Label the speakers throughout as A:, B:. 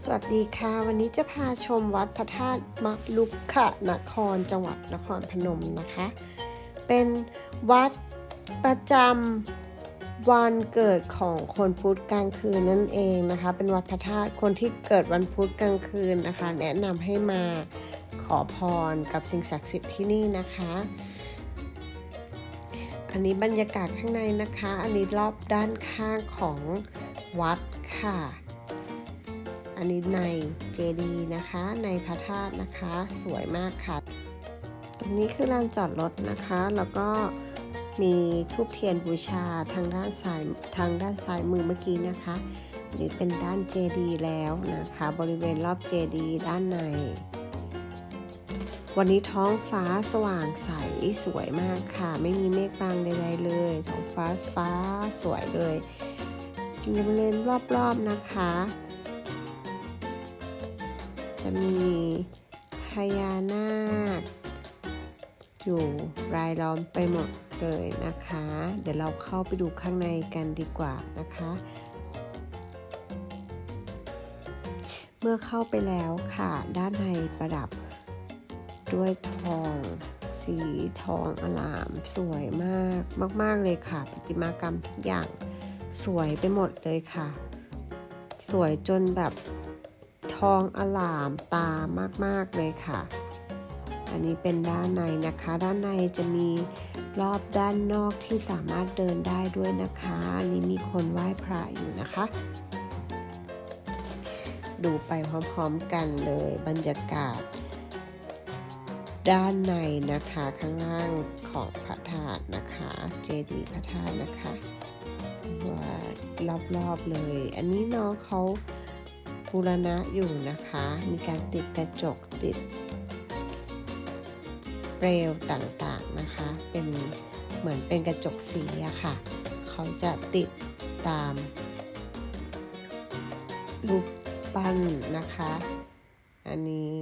A: สวัสดีค่ะ วันนี้จะพาชมวัดพระธาตุมะลุกขะนครจังหวัดนครพนมนะคะ เป็นวัดประจำวันเกิดของคนพุธกลางคืนนั่นเองนะคะ เป็นวัดพระธาตุคนที่เกิดวันพุธกลางคืนนะคะ แนะนำให้มาขอพรกับสิ่งศักดิ์สิทธิ์ที่นี่นะคะ อันนี้บรรยากาศข้างในนะคะ อันนี้รอบด้านข้างของวัดค่ะ อันนี้ในเจดีย์นะคะ ในพระธาตุนะคะ สวยมากค่ะ ตรงนี้คือลานจอดรถนะคะ แล้วก็มีทูบเทียนบูชาทางด้านซ้ายทางด้านซ้ายมือเมื่อกี้นะคะนี่เป็นด้านเจดีย์แล้วนะคะ บริเวณรอบเจดีย์ด้านใน วันนี้ท้องฟ้าสว่างใสสวยมากค่ะ ไม่มีเมฆบางใดๆเลย ท้องฟ้าฟ้าสวยเลยบริเวณรอบๆนะคะ จะมีพญานาค อยู่รายล้อมไปหมดเลยนะคะ เดี๋ยวเราเข้าไปดูข้างในกันดีกว่านะคะ เมื่อเข้าไปแล้วค่ะ ด้านในประดับด้วยทองสีทองอลามสวยมากมาก ๆ เลยค่ะประติมากรรมทุกอย่างสวยไปหมดเลยค่ะ สวยจนแบบ องอลามตามากๆเลยค่ะ อันนี้เป็นด้านในนะคะ ด้านในจะมีรอบด้านนอกที่สามารถเดินได้ด้วยนะคะ อันนี้มีคนไหว้พระอยู่นะคะ ดูไปพร้อมๆกันเลยบรรยากาศ ด้านในนะคะข้างล่างของพระธาตุนะคะ เจดีย์พระธาตุนะคะว่ารอบๆเลย อันนี้น้องเขา บูรณะอยู่นะคะ มีการติดกระจกติดเปลวต่างๆนะคะ เป็นเหมือนเป็นกระจกสีอะค่ะ เขาจะติดตามรูปปั้นนะคะ อันนี้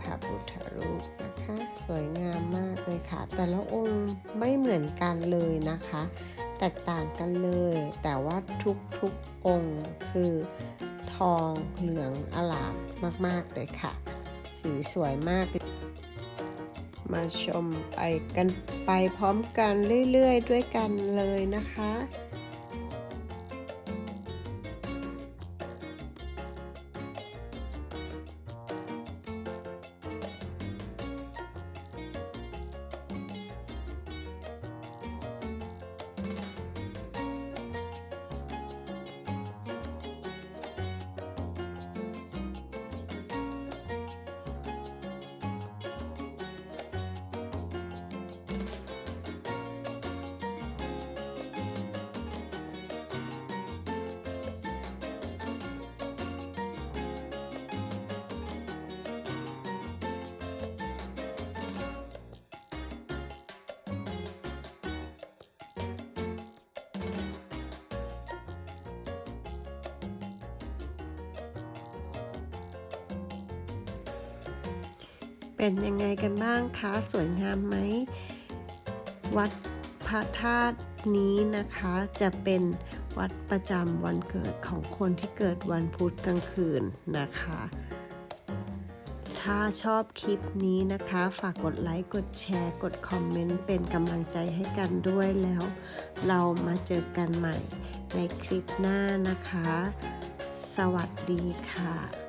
A: พระพุทธรูปนะคะ สวยงามมากเลยค่ะ แต่ละองค์ไม่เหมือนกันเลยนะคะ แตกต่างกันเลย แต่ว่าทุกๆองค์คือ ทองเหลืองอลามมาก ๆ เลยค่ะ สีสวยมาก มาชมไปกันไปพร้อมกันเรื่อย ๆ ด้วยกันเลยนะคะ เป็นยังไงกันบ้างคะ สวยงามไหม วัดพระธาตุนี้นะคะจะเป็นวัดประจำวันเกิดของคนที่เกิดวันพุธกลางคืนนะคะ ถ้าชอบคลิปนี้นะคะ ฝากกดไลค์ กดแชร์ กดคอมเมนต์ เป็นกำลังใจให้กันด้วยแล้ว เรามาเจอกันใหม่ในคลิปหน้านะคะ สวัสดีค่ะ